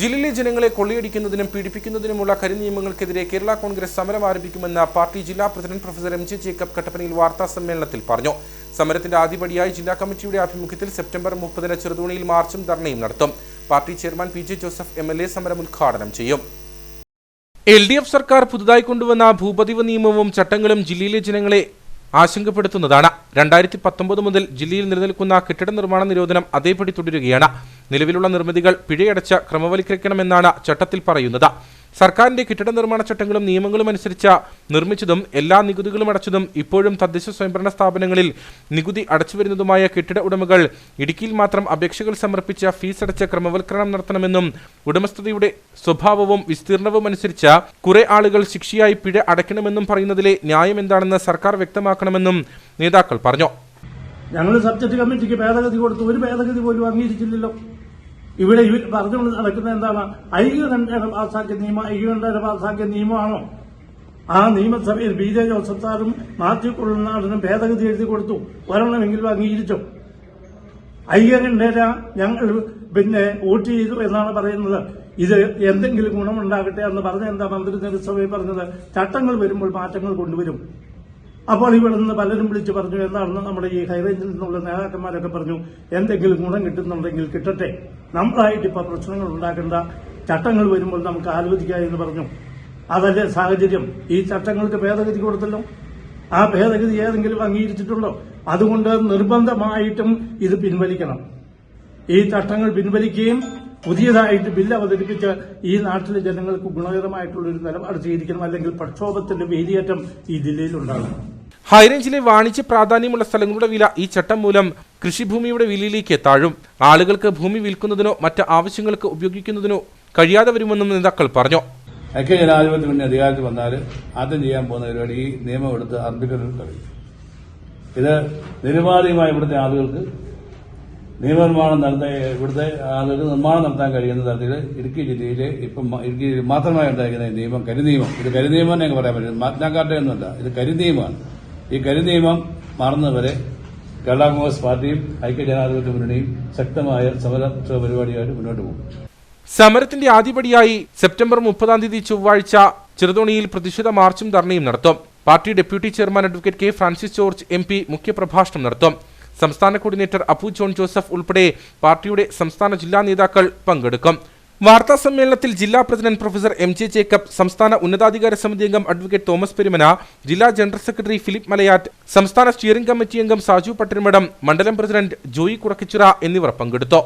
ജില്ലയിലെ ജനങ്ങളെ കൊള്ളിയടിക്കുന്നതിനും പീഡിപ്പിക്കുന്നതിനുമുള്ള കരിനിയമങ്ങൾക്കെതിരെ കേരള കോൺഗ്രസ് സമരം ആരംഭിക്കുമെന്ന് പാർട്ടി ജില്ലാ president professor M J Jacob കട്ടപ്പനയിൽ വാർത്താ സമ്മേളനത്തിൽ പറഞ്ഞു. സമരത്തിന്റെ ആദ്യപടിയായി ജില്ലാ കമ്മിറ്റിയുടെ ആഭിമുഖ്യത്തിൽ സെപ്റ്റംബർ മുപ്പതിന് ചെറുതോണിയിൽ മാർച്ചും ധർണയും നടത്തും. Party chairman P J Joseph M L A സമരം ഉദ്ഘാടനം ചെയ്യും. എൽ ഡി എഫ് സർക്കാർ പുതുതായി കൊണ്ടുവന്ന ഭൂപതിവ് നിയമവും ചട്ടങ്ങളും ജില്ലയിലെ ജനങ്ങളെ ആശങ്കപ്പെടുത്തുന്നതാണ്. രണ്ടായിരത്തി പത്തൊമ്പത് മുതൽ ജില്ലയിൽ നിലനിൽക്കുന്ന കെട്ടിട നിർമ്മാണ നിരോധനം അതേപടി തുടരുകയാണ്. നിലവിലുള്ള നിർമ്മിതികൾ പിഴയടച്ച് ക്രമവൽക്കരിക്കണമെന്നാണ് ചട്ടത്തിൽ പറയുന്നത്. സർക്കാരിന്റെ കെട്ടിട നിർമ്മാണ ചട്ടങ്ങളും നിയമങ്ങളും അനുസരിച്ച നിർമ്മിച്ചതും എല്ലാ നികുതികളും അടച്ചതും ഇപ്പോഴും തദ്ദേശ സ്വയംഭരണ സ്ഥാപനങ്ങളിൽ നികുതി അടച്ചുവരുന്നതുമായ കെട്ടിട ഉടമകൾ ഇടുക്കിയിൽ മാത്രം അപേക്ഷകൾ സമർപ്പിച്ച ഫീസ് അടച്ച ക്രമവൽക്കരണം നടത്തണമെന്നും ഉടമസ്ഥതയുടെ സ്വഭാവവും വിസ്തീർണവും അനുസരിച്ച കുറെ ആളുകൾ ശിക്ഷയായി പിഴ അടയ്ക്കണമെന്നും പറയുന്നതിലെ ന്യായം എന്താണെന്ന് സർക്കാർ വ്യക്തമാക്കണമെന്നും നേതാക്കൾ പറഞ്ഞു. ഞങ്ങൾ സബ്ജക്ട് കമ്മിറ്റിക്ക് ഭേദഗതി കൊടുത്തു. ഒരു ഭേദഗതി പോലും അംഗീകരിച്ചില്ലല്ലോ. ഇവിടെ ഇവർ പറഞ്ഞുകൊണ്ട് നടക്കുന്നത് എന്താണ്? ഐക്യകണ്ഠേന പാസാക്കിയ നിയമം ഐക്യകണ്ഠേന പാസാക്കിയ നിയമമാണോ? ആ നിയമസഭയിൽ ബി ജെ ജോസഫ് സാറും മാത്യു കുള്ളനാടിനും ഭേദഗതി എഴുതി കൊടുത്തു. ഒരെണ്ണമെങ്കിലും അംഗീകരിച്ചു? ഐക്യകണ്ഠേന ഞങ്ങൾ പിന്നെ വോട്ട് ചെയ്തു എന്നാണ് പറയുന്നത്. ഇത് എന്തെങ്കിലും ഗുണമുണ്ടാകട്ടെ എന്ന് പറഞ്ഞ എന്താ മന്ത്രി നിയമസഭയിൽ പറഞ്ഞത്? ചട്ടങ്ങൾ വരുമ്പോൾ മാറ്റങ്ങൾ കൊണ്ടുവരും. അപ്പോൾ ഇവിടെ നിന്ന് പലരും വിളിച്ച് പറഞ്ഞു എന്താണെന്ന് നമ്മുടെ ഈ ഹൈറേഞ്ചിൽ നിന്നുള്ള നേതാക്കന്മാരൊക്കെ പറഞ്ഞു എന്തെങ്കിലും ഗുണം കിട്ടുന്നുണ്ടെങ്കിൽ കിട്ടട്ടെ. നമ്മളായിട്ട് ഇപ്പൊ പ്രശ്നങ്ങൾ ഉണ്ടാക്കേണ്ട. ചട്ടങ്ങൾ വരുമ്പോൾ നമുക്ക് ആലോചിക്കുക എന്ന് പറഞ്ഞു. അതല്ലേ സാഹചര്യം? ഈ ചട്ടങ്ങൾക്ക് ഭേദഗതി കൊടുത്തല്ലോ. ആ ഭേദഗതി ഏതെങ്കിലും അംഗീകരിച്ചിട്ടുണ്ടോ? അതുകൊണ്ട് നിർബന്ധമായിട്ടും ഇത് പിൻവലിക്കണം. ഈ ചട്ടങ്ങൾ പിൻവലിക്കുകയും പുതിയതായിട്ട് ബില്ല് അവതരിപ്പിച്ച് ഈ നാട്ടിലെ ജനങ്ങൾക്ക് ഗുണകരമായിട്ടുള്ളൊരു നിലപാട് സ്വീകരിക്കണം അല്ലെങ്കിൽ പ്രക്ഷോഭത്തിന്റെ വേലിയേറ്റം ഈ ജില്ലയിൽ ഹൈറേഞ്ചിലെ വാണിജ്യ പ്രാധാന്യമുള്ള സ്ഥലങ്ങളുടെ വില ഈ ചട്ടം മൂലം കൃഷിഭൂമിയുടെ വിലയിലേക്ക് താഴും. ആളുകൾക്ക് ഭൂമി വിൽക്കുന്നതിനോ മറ്റ് ആവശ്യങ്ങൾക്ക് ഉപയോഗിക്കുന്നതിനോ കഴിയാതെ വരുമെന്നും നേതാക്കൾ പറഞ്ഞു. ഐക്യ ജനാധിപത്യ മുന്നേ അധികാരത്തിൽ വന്നാൽ ആദ്യം ചെയ്യാൻ പോകുന്ന പരിപാടി ഈ നിയമം എടുത്ത് അറബിക്കറിൽ കഴിയും ഇത് നിരുപാധികമായി ഇവിടുത്തെ ആളുകൾക്ക് നിയമനിർമ്മാണം നടത്താൻ ഇവിടുത്തെ ആളുകൾക്ക് നിർമ്മാണം നടത്താൻ കഴിയുന്ന തരത്തിൽ ഇടുക്കി ജില്ലയിലെ ഇപ്പം ഇടുക്കി ജില്ലയിൽ മാത്രമായി ഉണ്ടായിരിക്കുന്ന നിയമം കരിനിയമം. ഇത് കരിനിയമം എന്നൊക്കെ പറയാൻ പറ്റും മാഗ്നാകാർട്ട ഒന്നുമല്ല ഇത് കരിനിയമമാണ്. ഈ കരിനിയമം മാറുന്നവരെ കേരള കോൺഗ്രസ് പാർട്ടിയും ഐക്യ ജനാധിപത്യ മുന്നണിയും ശക്തമായ സമര പരിപാടിയായിട്ട് മുന്നോട്ട് പോകും. സമരത്തിന്റെ ആദ്യപടിയായി സെപ്റ്റംബർ മുപ്പതാം തീയതി ചൊവ്വാഴ്ച ചെറുതോണിയിൽ പ്രതിഷേധ മാർച്ചും ധർണയും നടത്തും. Party deputy chairman advocate K Francis George M P മുഖ്യപ്രഭാഷണം നടത്തും. സംസ്ഥാന കോർഡിനേറ്റർ അപ്പു ജോൺ ജോസഫ് ഉൾപ്പെടെ പാർട്ടിയുടെ സംസ്ഥാന ജില്ലാ നേതാക്കൾ പങ്കെടുക്കും. വാർത്താ സമ്മേളനത്തിൽ ജില്ലാ president professor M J Jacob സംസ്ഥാന ഉന്നതാധികാര സമിതി അംഗം അഡ്വക്കേറ്റ് തോമസ് പെരുമന ജില്ലാ ജനറൽ സെക്രട്ടറി ഫിലിപ്പ് മലയാറ്റ് സംസ്ഥാന സ്റ്റിയറിംഗ് കമ്മിറ്റി അംഗം സാജു പട്ടിരുമടം മണ്ഡലം പ്രസിഡന്റ് ജോയി കുറക്കിച്ചിറ എന്നിവർ പങ്കെടുത്തു.